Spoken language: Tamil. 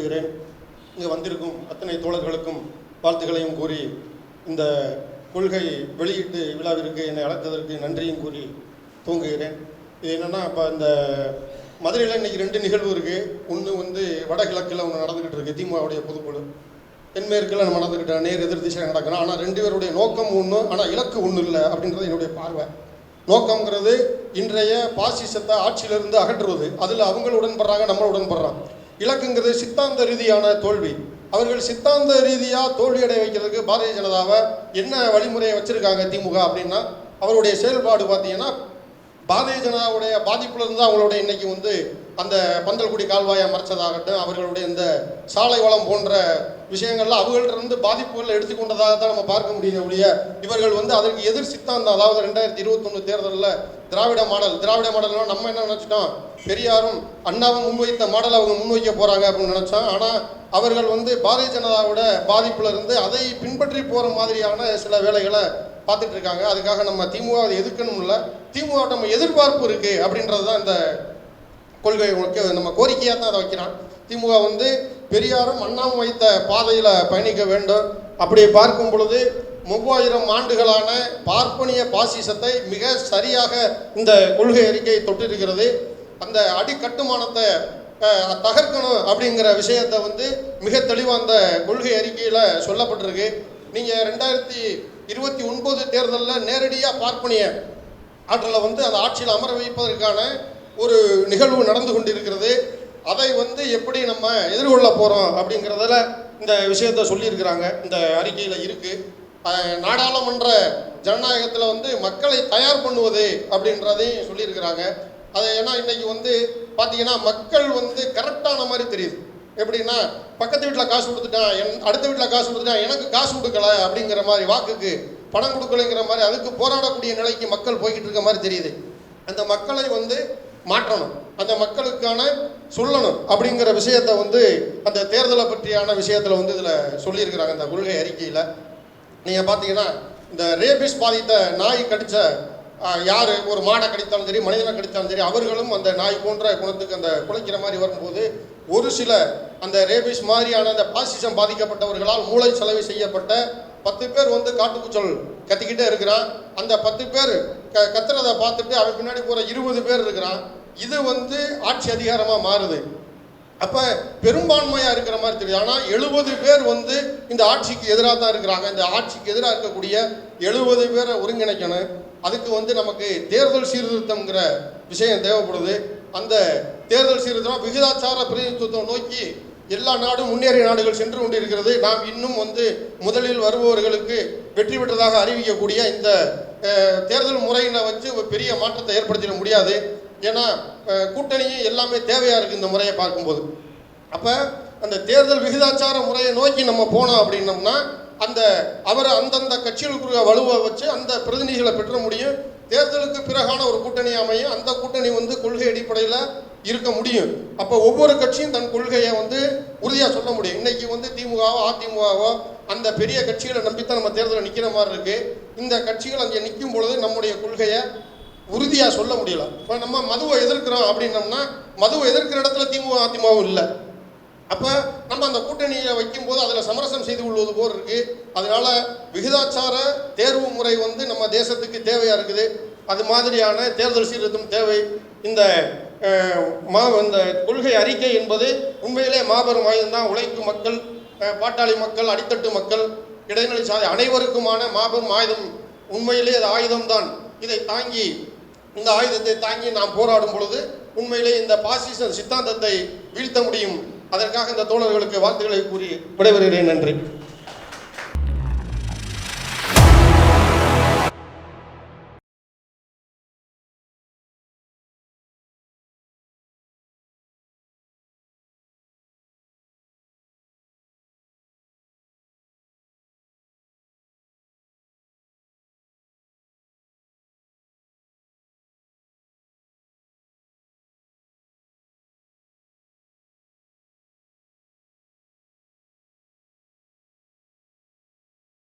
கூறுகிறேன் இங்கே வந்திருக்கும் அத்தனை தோழர்களுக்கும் வாழ்த்துக்களையும் கூறி இந்த கொள்கை வெளியீட்டு விழாவிற்கு என்னை அழைத்ததற்கு நன்றியும் கூறி தூங்குகிறேன். இது என்னென்னா இப்போ இந்த மதுரையில் இன்றைக்கி ரெண்டு நிகழ்வு இருக்குது ஒன்று வந்து வடகிழக்கில் ஒன்று நடந்துக்கிட்டு இருக்குது திமுகவுடைய பொதுக்குழு. தென்மேற்கில் நம்ம நடந்துக்கிட்ட நேர் எதிர் திசையில் நடக்கிறோம் ஆனால் ரெண்டு பேருடைய நோக்கம் ஒன்று ஆனால் இலக்கு ஒன்றும் இல்லை அப்படின்றது என்னுடைய பார்வை. நோக்கங்கிறது இன்றைய பாசிசத்தை ஆட்சியிலிருந்து அகற்றுவது. அதில் அவங்களும் படுறாங்க நம்மளும் படுறாங்க. இலக்குங்கிறது சித்தாந்த ரீதியான தோல்வி. அவர்கள் சித்தாந்த ரீதியாக தோல்வியடைய வைக்கிறதுக்கு பாரதிய ஜனதாவை என்ன வழிமுறையை வச்சுருக்காங்க திமுக அப்படின்னா அவருடைய செயல்பாடு பார்த்தீங்கன்னா பாரதிய ஜனதாவுடைய பாதிப்புலேருந்து அவங்களுடைய இன்னைக்கு வந்து அந்த பந்தல்குடி கால்வாயை மறைச்சதாகட்டும் அவர்களுடைய இந்த சாலை வளம் போன்ற விஷயங்கள்லாம் அவங்கள்ட்ட இருந்து பாதிப்புகளை எடுத்துக்கொண்டதாக தான் நம்ம பார்க்க முடியுது ஒழிய இவர்கள் வந்து அதற்கு எதிர் சித்தாந்தம் அதாவது ரெண்டாயிரத்தி இருபத்தொன்று தேர்தலில் திராவிட மாடல் திராவிட மாடல்னால் நம்ம என்ன நினச்சிட்டோம்? பெரியாரும் அண்ணாவும் முன்வைத்த மாடல் அவங்க முன்வைக்க போகிறாங்க அப்படின்னு நினச்சோம். ஆனால் அவர்கள் வந்து பாரதிய ஜனதாவோட பாதிப்பில் இருந்து அதை பின்பற்றி போகிற மாதிரியான சில வேலைகளை பார்த்துட்டு இருக்காங்க. அதுக்காக நம்ம திமுக அதை எதிர்க்கணும் இல்லை திமுக நம்ம எதிர்பார்ப்பு இருக்குது அப்படின்றது தான் இந்த கொள்கை நம்ம கோரிக்கையாக தான் அதை வைக்கிறான். திமுக வந்து பெரியாரும் அண்ணாவும் வைத்த பாதையில் பயணிக்க வேண்டும். அப்படி பார்க்கும் பொழுது மூவாயிரம் ஆண்டுகளான பார்ப்பனிய பாசிசத்தை மிக சரியாக இந்த கொள்கை அறிக்கை தொட்டிருக்கிறது. அந்த அடிக்கட்டுமானத்தை தகர்க்கணும் அப்படிங்கிற விஷயத்தை வந்து மிக தெளிவாக அந்த கொள்கை அறிக்கையில் சொல்லப்பட்டிருக்கு. நீங்கள் ரெண்டாயிரத்தி இருபத்தி ஒன்பது தேர்தலில் நேரடியாக பார்ப்பனிய ஆற்றலை வந்து அந்த ஆட்சியில் அமர வைப்பதற்கான ஒரு நிகழ்வு நடந்து கொண்டிருக்கிறது. அதை வந்து எப்படி நம்ம எதிர்கொள்ள போகிறோம் அப்படிங்கிறதுல இந்த விஷயத்தை சொல்லியிருக்கிறாங்க. இந்த அறிக்கையில் இருக்குது நாடாளுமன்ற ஜனநாயகத்தில் வந்து மக்களை தயார் பண்ணுவது அப்படின்றதையும் சொல்லியிருக்கிறாங்க. அதை ஏன்னா இன்னைக்கு வந்து பார்த்தீங்கன்னா மக்கள் வந்து கரெக்டான மாதிரி தெரியுது. எப்படின்னா பக்கத்து வீட்டில் காசு கொடுத்துட்டான் என் அடுத்த வீட்டில் காசு கொடுத்துட்டான் எனக்கு காசு கொடுக்கல அப்படிங்கிற மாதிரி வாக்குக்கு பணம் கொடுக்கலைங்கிற மாதிரி அதுக்கு போராடக்கூடிய நிலைக்கு மக்கள் போய்கிட்டு இருக்க மாதிரி தெரியுது. அந்த மக்களை வந்து மாற்றணும். அந்த மக்களுக்கான சொல்லணும் அப்படிங்கிற விஷயத்தை வந்து அந்த தேர்தலை பற்றியான விஷயத்தில் வந்து இதில் சொல்லியிருக்கிறாங்க இந்த கொள்கை அறிக்கையில். நீங்கள் பார்த்தீங்கன்னா இந்த ரேபிஸ் பாதித்த நாய் கடித்த யார்? ஒரு மாடை கடித்தாலும் சரி மனிதனை கடித்தாலும் சரி அவர்களும் அந்த நாய் போன்ற குணத்துக்கு அந்த குலைக்கிற மாதிரி வரும்போது ஒரு சில அந்த ரேபிஸ் மாதிரியான அந்த பாசிசம் பாதிக்கப்பட்டவர்களால் மூளை செலவு செய்யப்பட்ட பத்து பேர் வந்து காட்டுக்குச்சல் கத்திக்கிட்டே இருக்கிறான். அந்த பத்து பேர் க கத்துறதை பார்த்துட்டு அவன் பின்னாடி போகிற இருபது பேர் இருக்கிறான். இது வந்து ஆட்சி அதிகாரமாக மாறுது. அப்போ பெரும்பான்மையாக இருக்கிற மாதிரி தெரியுது. ஆனால் எழுபது பேர் வந்து இந்த ஆட்சிக்கு எதிராக தான் இருக்கிறாங்க. இந்த ஆட்சிக்கு எதிராக இருக்கக்கூடிய எழுபது பேரை ஒருங்கிணைக்கணும். அதுக்கு வந்து நமக்கு தேர்தல் சீர்திருத்தம்ங்கிற விஷயம் தேவைப்படுது. அந்த தேர்தல் சீர்திருத்தம் விகிதாச்சார பிரதிநிதித்துவம் நோக்கி எல்லா நாடும் முன்னேறிய நாடுகள் சென்று கொண்டிருக்கிறது. நாம் இன்னும் வந்து முதலில் வருபவர்களுக்கு வெற்றி பெற்றதாக அறிவிக்கக்கூடிய இந்த தேர்தல் முறையினை வச்சு பெரிய மாற்றத்தை ஏற்படுத்திட முடியாது. ஏன்னா கூட்டணியும் எல்லாமே தேவையாக இருக்குது இந்த முறையை பார்க்கும்போது. அப்போ அந்த தேர்தல் விகிதாச்சார முறையை நோக்கி நம்ம போனோம் அப்படின்னம்னா அந்த அவரை அந்தந்த கட்சிகளுக்குரிய வலுவை வச்சு அந்த பிரதிநிதிகளை பெற்ற முடியும். தேர்தலுக்கு பிறகான ஒரு கூட்டணி அமையும் அந்த கூட்டணி வந்து கொள்கை அடிப்படையில் இருக்க முடியும். அப்போ ஒவ்வொரு கட்சியும் தன் கொள்கையை வந்து உறுதியாக சொல்ல முடியும். இன்னைக்கு வந்து திமுகவோ அதிமுகவோ அந்த பெரிய கட்சிகளை நம்பித்தான் நம்ம தேர்தலில் நிற்கிற மாதிரி இருக்குது இந்த கட்சிகள் அங்கே நிற்கும் பொழுது நம்முடைய கொள்கையை உறுதியாக சொல்ல முடியல. இப்போ நம்ம மதுவை எதிர்க்கிறோம் அப்படின்னம்னா மதுவை எதிர்க்கிற இடத்துல திமுக அதிமுகவும் இல்லை. அப்போ நம்ம அந்த கூட்டணியை வைக்கும்போது அதில் சமரசம் செய்து கொள்வது போல் இருக்குது அதனால் விகிதாச்சார தேர்வு முறை வந்து நம்ம தேசத்துக்கு தேவையாக இருக்குது. அது மாதிரியான தேர்தல் சீர்திருத்தம் தேவை. இந்த மா இந்த கொள்கை அறிக்கை என்பது உண்மையிலே மாபெரும் ஆயுதம் தான். உழைக்கும் மக்கள் பாட்டாளி மக்கள் அடித்தட்டு மக்கள் இடைநிலை சாதி அனைவருக்குமான மாபெரும் ஆயுதம். உண்மையிலே அது ஆயுதம்தான் இதை தாங்கி இந்த ஆயுதத்தை தாங்கி நாம் போராடும் பொழுது உண்மையிலே இந்த பாசிச சித்தாந்தத்தை வீழ்த்த முடியும். அதற்காக இந்த தோழர்களுக்கு வாழ்த்துக்களை கூறி விடைபெறுகிறேன். நன்றி.